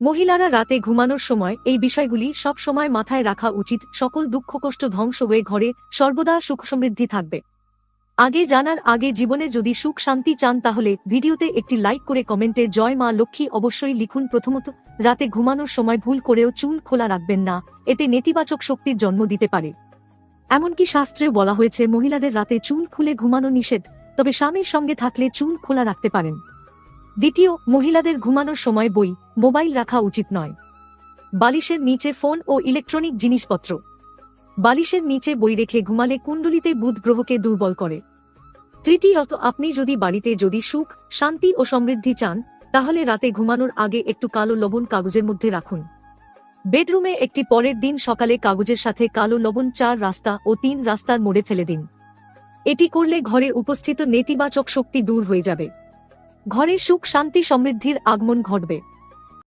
মহিলারা রাতে ঘুমানোর সময় এই বিষয়গুলি সব সময় মাথায় রাখা উচিত। সকল দুঃখ কষ্ট ধ্বংস হয়ে ঘরে সর্বদা সুখ সমৃদ্ধি থাকবে। আগে জানার আগে জীবনে যদি সুখ শান্তি চান তাহলে ভিডিওতে একটি লাইক করে কমেন্টে জয় মা লক্ষ্মী অবশ্যই লিখুন। প্রথমত, রাতে ঘুমানোর সময় ভুল করেও চুল খোলা রাখবেন না, এতে নেতিবাচক শক্তির জন্ম দিতে পারে। এমনকি শাস্ত্রেও বলা হয়েছে, মহিলাদের রাতে চুল খুলে ঘুমানো নিষেধ, তবে স্বামীর সঙ্গে থাকলে চুল খোলা রাখতে পারেন। দ্বিতীয়, মহিলাদের ঘুমানোর সময় বই, মোবাইল রাখা উচিত নয়। বালিশের নিচে ফোন ও ইলেকট্রনিক জিনিসপত্র। বালিশের নিচে বই রেখে ঘুমালে কুণ্ডলিতে বুধ গ্রহকে দুর্বল করে। তৃতীয়ত, আপনি যদি বাড়িতে যদি সুখ, শান্তি ও সমৃদ্ধি চান, তাহলে রাতে ঘুমানোর আগে একটু কালো লবণ কাগজের মধ্যে রাখুন। বেডরুমে একটি পরের দিন সকালে কাগজের সাথে কালো লবণ চার রাস্তা ও তিন রাস্তার মোড়ে ফেলে দিন। এটি করলে ঘরে উপস্থিত নেতিবাচক শক্তি দূর হয়ে যাবে। ঘরে সুখ শান্তি সমৃদ্ধির আগমন ঘটবে।